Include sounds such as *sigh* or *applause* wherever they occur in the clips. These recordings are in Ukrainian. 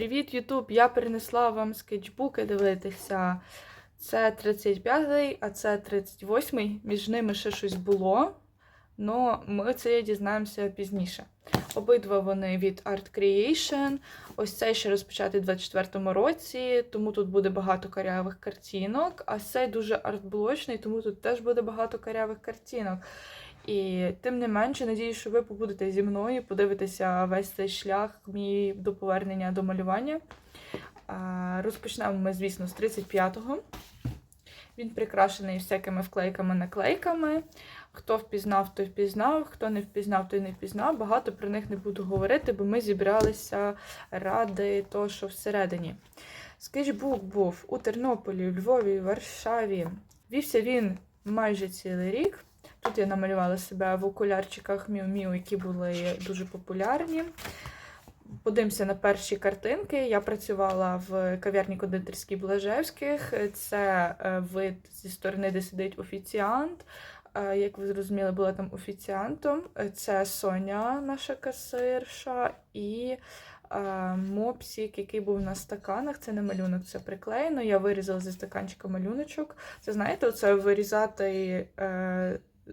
Привіт, Ютуб! Я принесла вам скетчбуки дивитися. Це 35-й, а це 38-й. Між ними ще щось було. але ми це дізнаємося пізніше. Обидва вони від Art Creation. Ось цей ще розпочатий у 24-му році, тому тут буде багато карявих картинок. А цей дуже артблочний, тому тут теж буде багато карявих картинок. І тим не менше, надію, що ви побудете зі мною, подивитеся весь цей шлях мій до повернення до малювання. Розпочнемо ми, звісно, з 35-го. Він прикрашений всякими вклейками-наклейками. Хто впізнав, той впізнав, хто не впізнав, той не впізнав. Багато про них не буду говорити, бо ми зібралися ради того, що всередині. Скетчбук був у Тернополі, Львові, Варшаві. Вівся він майже цілий рік. Тут я намалювала себе в окулярчиках Міу-Міу, які були дуже популярні. Подивимося на перші картинки. Я працювала в кав'ярні кондитерській Блажевських. Це е, вид зі сторони, де сидить офіціант. Е, Як ви зрозуміли, була там офіціантом. Це Соня, наша касирша, і е, мопсік, який був на стаканах. Це не малюнок, це приклеєно. Я вирізала зі стаканчика малюночок. Це знаєте, оце вирізати.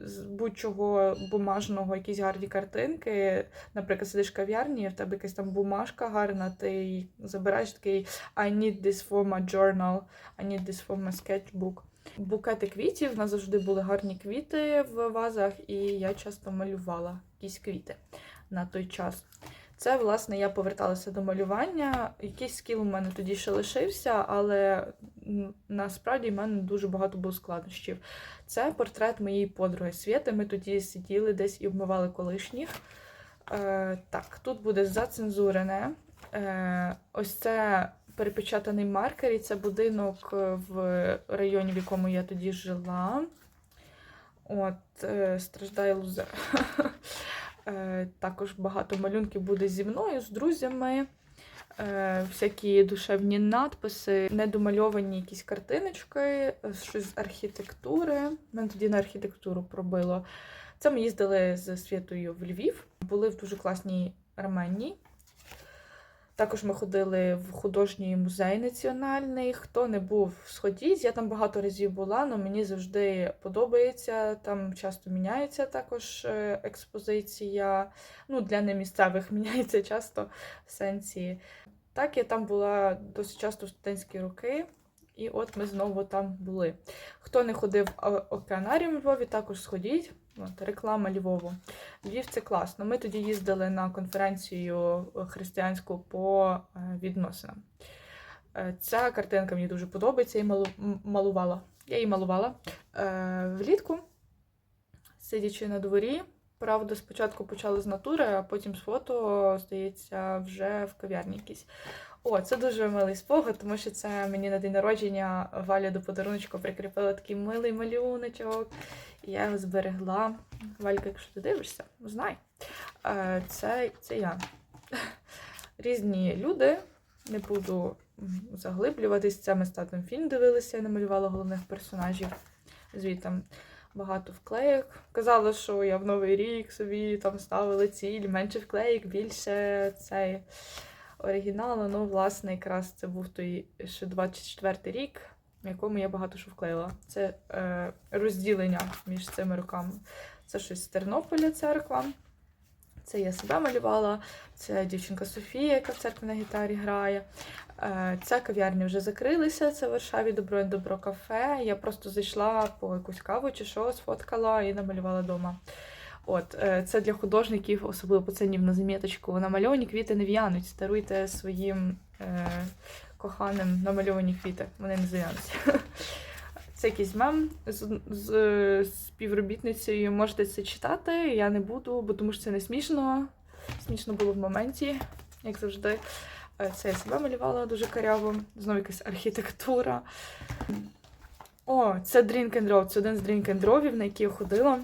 З будь-чого бумажного, якісь гарні картинки. Наприклад, сидиш в кав'ярні, в тебе якась там бумажка гарна, ти забираєш такий I need this for my journal, I need this for my sketchbook. Букети квітів, в нас завжди були гарні квіти в вазах, і я часто малювала якісь квіти на той час. Це, власне, я поверталася до малювання. Якийсь скіл у мене тоді ще лишився, але насправді в мене дуже багато було складнощів. Це портрет моєї подруги Свєти. Ми тоді сиділи десь і обмивали колишніх. Е, так, тут буде зацензурене. Е, ось це перепечатаний маркер, і це будинок в районі, в якому я тоді жила. От, е, страждає лузер. *laughs* Е, Також багато малюнків буде зі мною, з друзями. Е, Всякі душевні надписи, недомальовані якісь картиночки, е, щось з архітектури. Мене тоді на архітектуру пробило. Це ми їздили з Світою в Львів, були в дуже класній Арменії. Також ми ходили в художній музей національний. Хто не був, сходіть. Я там багато разів була, але мені завжди подобається. Там часто міняється також е, експозиція. Ну, для немісцевих *laughs* міняється часто в сенсі. Так, я там була досить часто в студентські роки, і от ми знову там були. Хто не ходив в океанаріум у Львові, також сходіть. От, реклама Львову. Львів це класно. Ми тоді їздили на конференцію християнську по е, відносинам. Е, Ця картинка мені дуже подобається. Я її малу- Я її малювала е, влітку, сидячи на дворі. Правда, спочатку почали з натури, а потім з фото, здається, вже в кав'ярні якійсь. О, це дуже милий спогад, тому що це мені на день народження Валя до подаруночку прикріпила такий милий малюночок. І я його зберегла. Валька, якщо ти дивишся, знай. Е, Це, це я. Різні люди. Не буду заглиблюватись. Це ми з татом фільм дивилися, я намалювала головних персонажів. Звітом багато вклеїк. Казала, що я в новий рік собі там ставила ціль, менше вклеїк, більше цей оригіналу. Ну, власне, якраз це був той ще 24-й рік, в якому я багато що вклеїла. Це е, розділення між цими роками. Це щось з Тернополя церква. Це я себе малювала, це дівчинка Софія, яка в церкві на гітарі грає. Е, Ця кав'ярня вже закрилися, це в Варшаві добро добро кафе. Я просто зайшла по якусь каву чи що, сфоткала і намалювала вдома. От, е, це для художників, особливо пацанів на заміточку. Намальовані квіти не в'януть. Даруйте своїм е, коханим намальовані квіти. Вони не зав'януть. Це якийсь мем з, з, е, співробітницею. Можете це читати. Я не буду, бо тому що це не смішно. Смішно було в моменті, як завжди. Е, Це я себе малювала дуже каряво. Знову якась архітектура. О, це Drink and Draw. Це один з Drink and Draw'ів, на який я ходила.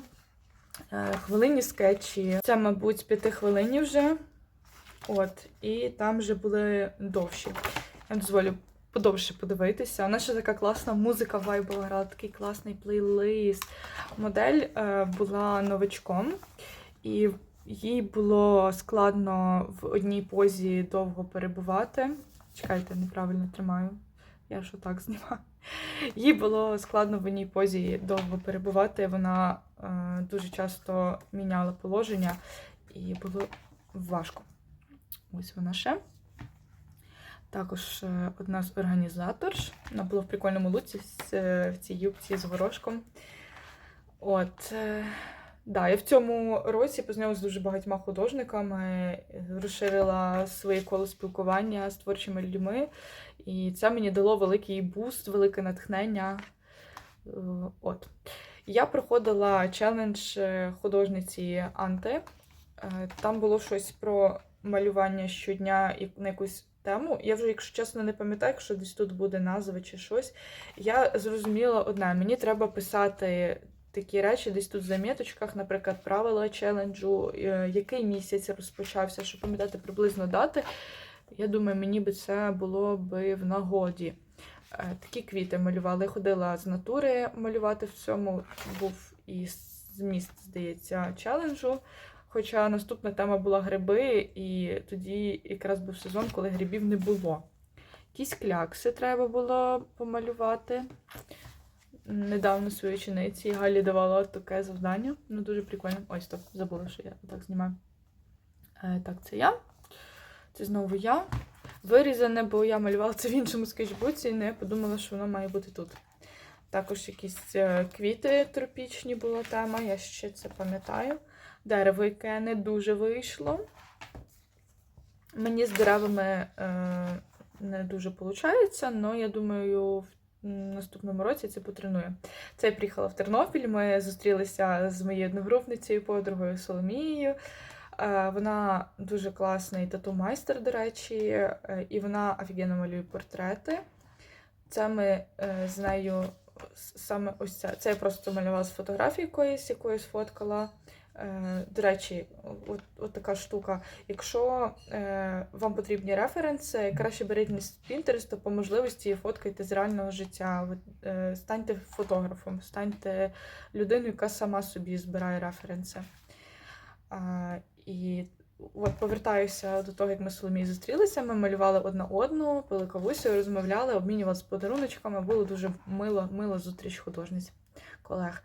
Е, Хвилинні скетчі. Це, мабуть, п'яти хвилинні вже. От, і там вже були довші. Я дозволю подовше подивитися. Вона ще така класна музика вайбова грала, такий класний плейлист. Модель е, була новачком, і їй було складно в одній позі довго перебувати. Чекайте, неправильно тримаю. Я ж отак знімаю. Їй було складно в одній позі довго перебувати. Вона е, дуже часто міняла положення і було важко. Ось вона ще. Також е, одна з організаторш. Вона була в прикольному луці е, в цій юбці з горошком. От. Да, я в цьому році познайомилася з дуже багатьма художниками, розширила своє коло спілкування з творчими людьми, і це мені дало великий буст, велике натхнення. Е, От. Я проходила челендж е, художниці Анти. Е, Там було щось про малювання щодня на якусь тему. Я вже, якщо чесно, не пам'ятаю, якщо десь тут буде назва чи щось. Я зрозуміла одне: мені треба писати такі речі десь тут в заміточках, наприклад, правила челенджу, е, який місяць розпочався, щоб пам'ятати приблизно дати. Я думаю, мені би це було би в нагоді. Е, Такі квіти малювала. Я ходила з натури малювати в цьому. Був і зміст, здається, челенджу. Хоча наступна тема була гриби, і тоді якраз був сезон, коли грибів не було. Якісь клякси треба було помалювати. Недавно своїй учениці Галі давала таке завдання. Ну, дуже прикольно. Ось стоп, забула, що я так знімаю. Е, так, це я. Це знову я. Вирізане, бо я малювала це в іншому скетчбуці, і не подумала, що воно має бути тут. Також якісь е, квіти тропічні була тема, я ще це пам'ятаю. Дерево, яке не дуже вийшло. Мені з деревами е, не дуже виходить, але я думаю, в наступному році це потренує. Це я приїхала в Тернопіль. Ми зустрілися з моєю одногрупницею, подругою Соломією. Е, Вона дуже класний тату-майстер, до речі, е, і вона офігенно малює портрети. Це ми е, з нею саме ось це. Це я просто малювала з фотографії якоїсь, якої сфоткала. Е, До речі, от, от така штука. Якщо е, вам потрібні референси, краще беріть не з Pinterest, то по можливості фоткайте з реального життя. Е, станьте фотографом, станьте людиною, яка сама собі збирає референси. Е, і от повертаюся до того, як ми з Соломією зустрілися. Ми малювали одна одну, пили кавусю, розмовляли, обмінювалися подаруночками. Було дуже мило, мило зустріч художниць, колег.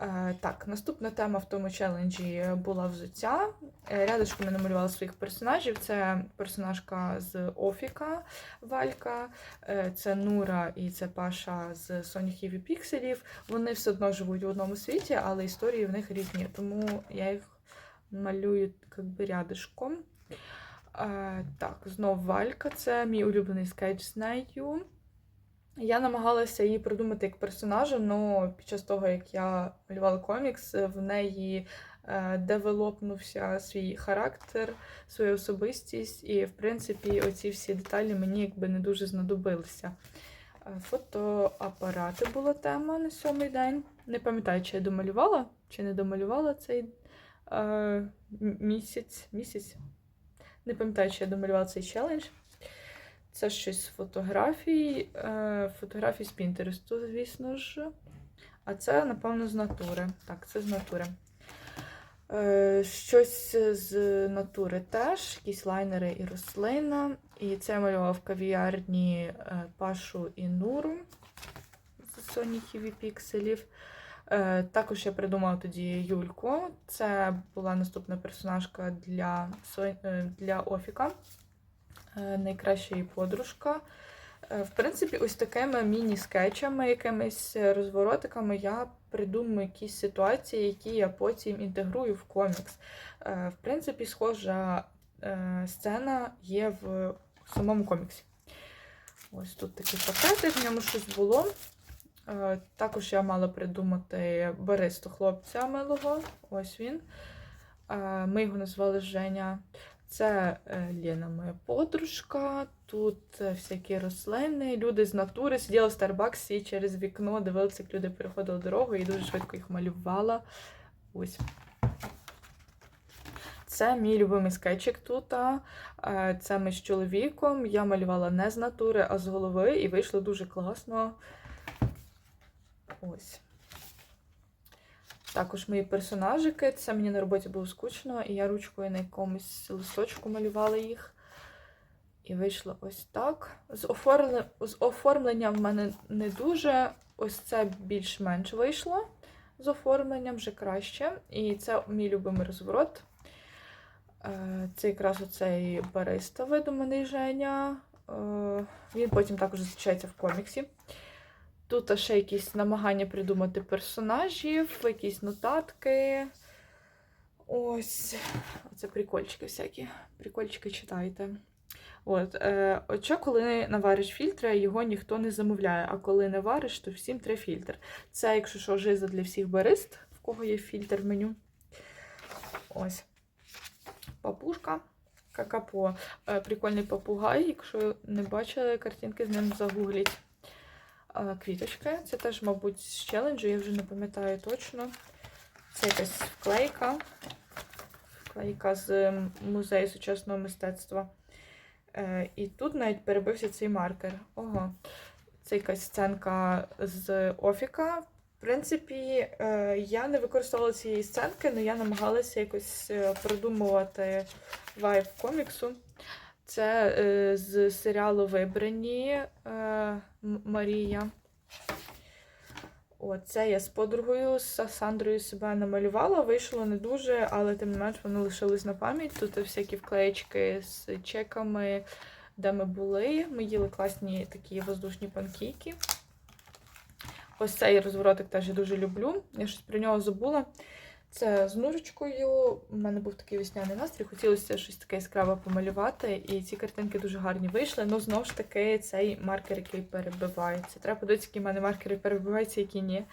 Е, так, наступна тема в тому челенджі була взуття. Е, Рядочком я намалювала своїх персонажів. Це персонажка з Офіка Валька, е, це Нура і це Паша з Соніків і Пікселів. Вони все одно живуть в одному світі, але історії в них різні, тому я їх малюю как би рядишком. Е, так, знов Валька, це мій улюблений скетч з нею. Я намагалася її придумати як персонажа, але під час того, як я малювала комікс, в неї е, девелопнувся свій характер, своя особистість, і, в принципі, оці всі деталі мені якби не дуже знадобилися. Е, Фотоапарати була тема на сьомий день. Не пам'ятаю, чи я домалювала, чи не домалювала цей місяць. місяць. Не пам'ятаю, чи я домалювала цей челендж. Це щось з фотографій, е, фотографій з Пінтересту, звісно ж. А це, напевно, з натури. Так, це з натури. Е, щось з натури теж, якісь лайнери і рослина. І це я малювала в кав'ярні е, Пашу і Нуру з Соніків і Пікселів. Е, також я придумала тоді Юльку. Це була наступна персонажка для, е, для Офіка. Е, найкраща її подружка. В принципі, ось такими міні-скетчами, якимись розворотиками я придумую якісь ситуації, які я потім інтегрую в комікс. В принципі, схожа сцена є в самому коміксі. Ось тут такий пакетик, в ньому щось було. Е, Також я мала придумати баристу хлопця милого. Ось він. Е, Ми його назвали Женя. Це е, Лена, моя подружка. Тут всякі рослини. Люди з натури сиділи в Старбаксі через вікно, дивилися, як люди переходили дорогу і дуже швидко їх малювала. Ось. Це мій любимий скетчик тут. Це ми з чоловіком. Я малювала не з натури, а з голови, і вийшло дуже класно. Ось. Також мої персонажики. Це мені на роботі було скучно, і я ручкою на якомусь листочку малювала їх. І вийшло ось так. З, оформле... з оформленням в мене не дуже. Ось це більш-менш вийшло. З оформленням вже краще. І це мій любимий розворот. Е, Це якраз оцей бариста видуманий Женя. Е, Він потім також зустрічається в коміксі. Тут ще якісь намагання придумати персонажів, якісь нотатки. Ось. Оце прикольчики всякі. Прикольчики читайте. От, е, от коли навариш фільтри, його ніхто не замовляє. А коли не вариш, то всім треба фільтр. Це, якщо що, жиза для всіх барист, в кого є фільтр в меню. Ось. Папушка. Какапо. Е, прикольний попугай. Якщо не бачили картинки, з ним загугліть. Квіточки. Це теж, мабуть, з челенджу, я вже не пам'ятаю точно. Це якась вклейка. Вклейка з музею сучасного мистецтва. Е, І тут навіть перебився цей маркер. Ого. Це якась сценка з Офіка. В принципі, е, я не використовувала цієї сценки, але я намагалася якось е, продумувати вайб коміксу. Це е, з серіалу Вибрані е, Марія. О, це я з подругою, з Сандрою себе намалювала. Вийшло не дуже, але тим не менш воно лишилось на пам'ять. Тут всякі вклеєчки з чеками, де ми були. Ми їли класні такі воздушні панкейки. Ось цей розворотик теж я дуже люблю. Я щось про нього забула. Це з ножичкою. У мене був такий весняний настрій, хотілося щось таке яскраве помалювати. І ці картинки дуже гарні вийшли. Ну, знову ж таки, цей маркер, який перебивається. Треба подивитися, які в мене маркери перебиваються, які ні.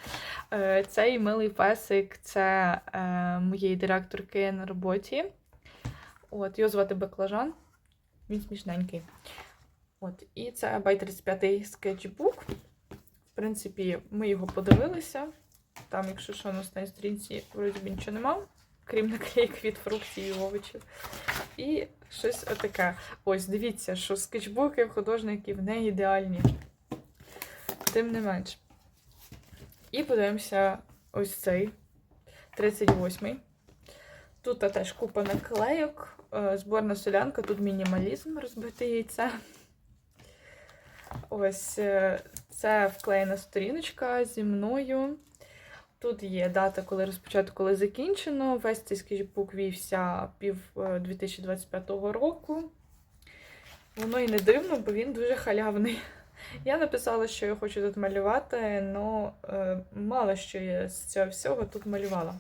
Е, Цей милий песик це е, моєї директорки на роботі. От, його звати Баклажан. Він смішненький. От, і це бай 35 скетчбук. В принципі, ми його подивилися. Там, якщо що, на останній сторінці вроді би нічого нема, крім наклейок від фруктів і овочів. І щось отаке. Ось, дивіться, що скетчбуки художників не ідеальні. Тим не менш. І подивимося ось цей 38-й. Тут теж купа наклейок, е, зборна солянка, тут мінімалізм, розбите яйце. Ось е, це вклеєна сторіночка зі мною. Тут є дата, коли розпочато, коли закінчено. Весь цей скетчбук вівся пів е, 2025 року. Воно і не дивно, бо він дуже халявний. *laughs* Я написала, що я хочу тут малювати, але мало що я з цього всього тут малювала.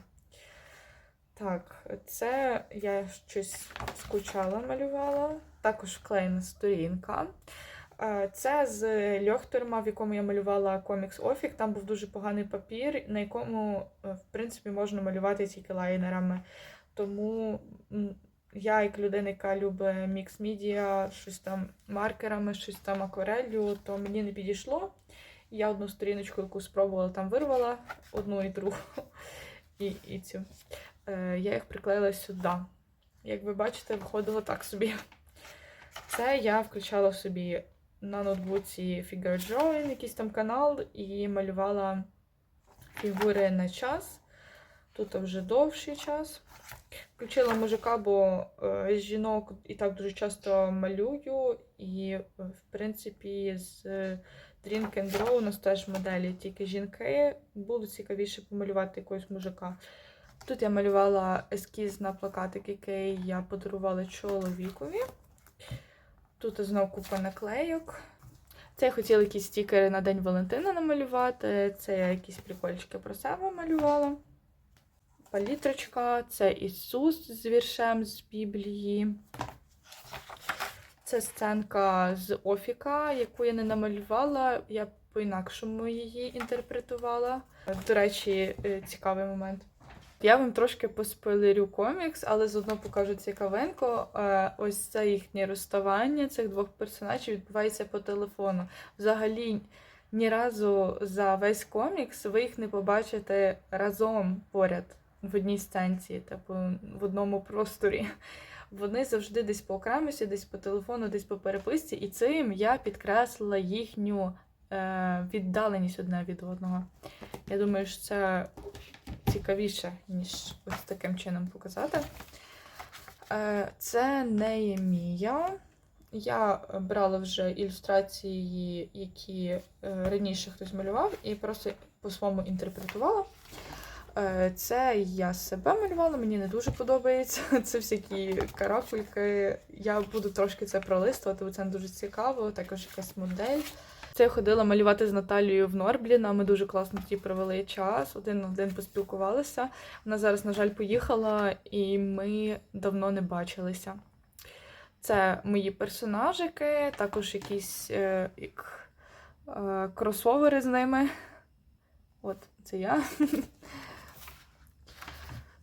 Так, це я щось скучала малювала. Також вклеєна сторінка. Це з Льохтерма, в якому я малювала комікс Офік. Там був дуже поганий папір, на якому, е, в принципі, можна малювати тільки лайнерами. Тому я, як людина, яка любить мікс медіа, щось там маркерами, щось там акварелью, то мені не підійшло. Я одну сторіночку, яку спробувала, там вирвала, одну і другу. І, і цю. Е, Я їх приклеїла сюди. Як ви бачите, виходило так собі. Це я включала собі на ноутбуці Figure Drawing, якийсь там канал, і малювала фігури на час. Тут вже довший час. Включила мужика, бо е, з жінок і так дуже часто малюю. І, е, в принципі, з Drink and Draw у нас теж моделі тільки жінки. Було цікавіше помалювати якогось мужика. Тут я малювала ескіз на плакатик, який я подарувала чоловікові. Тут знов купа наклейок. Це я хотіла якісь стікери на День Валентина намалювати. Це я якісь прикольчики про себе малювала. Палітрочка, це Ісус з віршем з Біблії. Це сценка з Офіка, яку я не намалювала. Я по-інакшому її інтерпретувала. До речі, е, цікавий момент. Я вам трошки поспойлерю комікс, але заодно покажу цікавинку. Е, Ось це їхнє розставання цих двох персонажів відбувається по телефону. Взагалі, ні разу за весь комікс ви їх не побачите разом поряд в одній станції, типу в одному просторі. Вони завжди десь по окремості, десь по телефону, десь по переписці, і цим я підкреслила їхню е, віддаленість одне від одного. Я думаю, що це цікавіше, ніж ось таким чином показати. Е, Це Неємія. Я брала вже ілюстрації, які е, раніше хтось малював, і просто по-своєму інтерпретувала. Е, Це я себе малювала, мені не дуже подобається. *laughs* Це всякі каракульки. Я буду трошки це пролистувати, бо це не дуже цікаво. Також якась модель. Я ходила малювати з Наталією в Норбліна. Ми дуже класно тоді провели час. Один на один поспілкувалися. Вона зараз, на жаль, поїхала, і ми давно не бачилися. Це мої персонажики, також якісь е, е, кросовери з ними. От, це я. *laughs*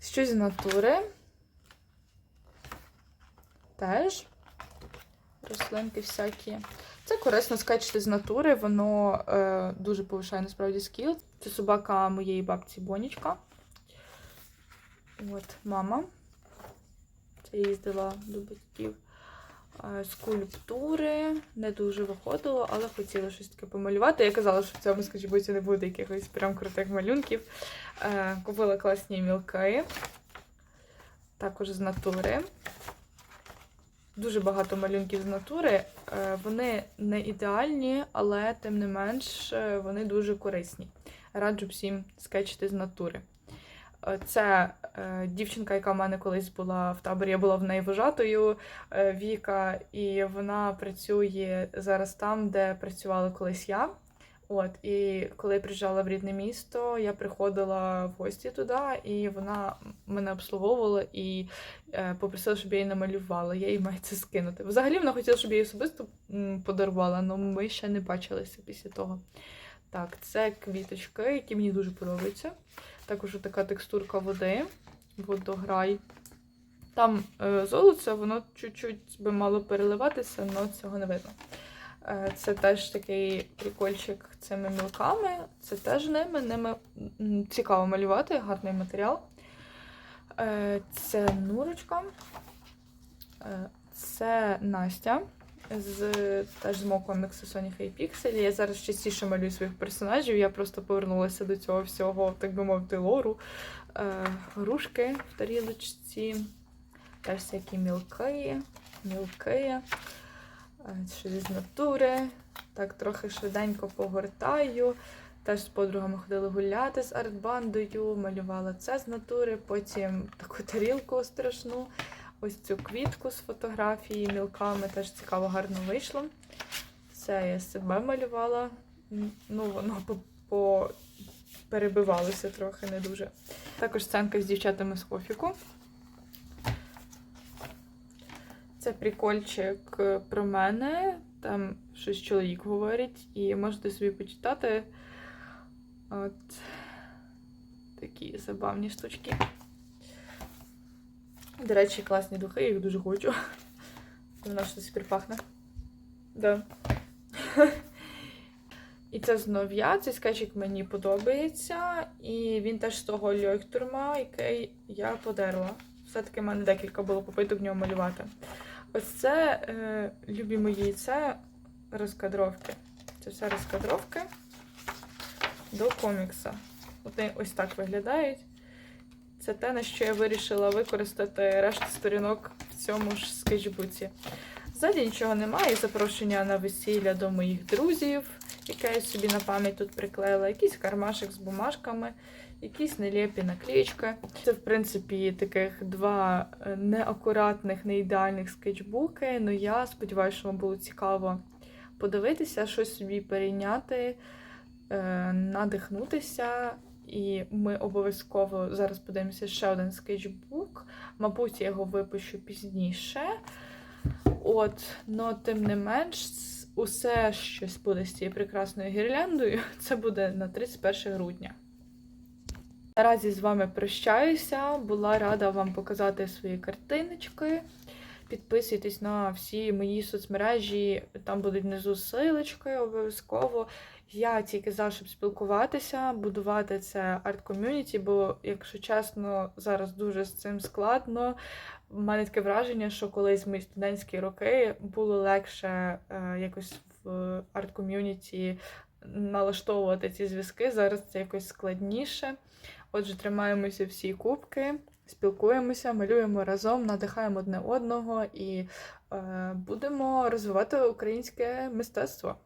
Щось з натури. Теж. Рослинки всякі. Це корисно скачати з натури, воно е, дуже повишає насправді скіл. Це собака моєї бабці Бонічка. От, мама. Це я їздила до батьків. Е, Скульптури не дуже виходило, але хотіла щось таке помалювати. Я казала, що в цьому скетчбуці не буде якихось прям крутих малюнків. Е, Купила класні мілки. Також з натури. Дуже багато малюнків з натури. Е, Вони не ідеальні, але тим не менш е, вони дуже корисні. Раджу всім скетчити з натури. Е, Це дівчинка, яка в мене колись була в таборі. Я була в неї вожатою Віка, і вона працює зараз там, де працювала колись я. От, і коли я приїжджала в рідне місто, я приходила в гості туди, і вона мене обслуговувала і е, попросила, щоб я її намалювала. Я їй маю це скинути. Взагалі вона хотіла, щоб я її особисто подарувала, але ми ще не бачилися після того. Так, це квіточки, які мені дуже подобаються. Також така текстурка води, водограй. Там е, золоце, воно чуть-чуть би мало переливатися, але цього не видно. Е, Це теж такий прикольчик цими мілками. Це теж ними. Ними цікаво малювати, гарний матеріал. Е, Це Нурочка. Е, Це Настя. З, теж з моко Мексосоніха і Пікселі. Я зараз частіше малюю своїх персонажів. Я просто повернулася до цього всього, так би мовити, лору. Грушки в тарілочці. Теж всякі мілки, мілки. Е, Щось з натури. Так, трохи швиденько погортаю. Теж з подругами ходили гуляти з артбандою, малювала це з натури, потім таку тарілку страшну. Ось цю квітку з фотографії мілками теж цікаво, гарно вийшло. Це я себе малювала. Ну, воно по, по... перебивалося трохи не дуже. Також сценка з дівчатами з кофіку. Це прикольчик е, про мене. Там щось чоловік говорить, і можете собі почитати. От такі забавні штучки. До речі, класні духи, я їх дуже хочу. Вона до пахне. Да. І це знов я. Цей скетчик мені подобається. І він теж з того льойхтурма, який я подерла. Все-таки в мене декілька було попиток в нього малювати. Ось це, е, любі мої, це розкадровки. Це все розкадровки до комікса. Вони ось так виглядають. Це те, на що я вирішила використати решту сторінок в цьому ж скетчбуці. Ззаді нічого немає, запрошення на весілля до моїх друзів, яке я собі на пам'ять тут приклеїла, якийсь кармашик з бумажками, якісь нелепі наклеїчки. Це, в принципі, таких два е, неакуратних, не ідеальних скетчбуки. але я сподіваюся, що вам було цікаво подивитися, щось собі перейняти, е, надихнутися. І ми обов'язково зараз подивимося ще один скетчбук. Мабуть, я його випущу пізніше. От, но тим не менш, усе щось буде з цією прекрасною гірляндою. *laughs* Це буде на 31 грудня. Наразі з вами прощаюся. Була рада вам показати свої картиночки. Підписуйтесь на всі мої соцмережі, там будуть внизу силочки обов'язково. Я тільки за, щоб спілкуватися, будувати це арт-ком'юніті, бо, якщо чесно, зараз дуже з цим складно. У мене таке враження, що колись в мої студентські роки було легше е, якось в арт-ком'юніті налаштовувати ці зв'язки. Зараз це якось складніше. Отже, тримаємося всі кубки, спілкуємося, малюємо разом, надихаємо одне одного і е, будемо розвивати українське мистецтво.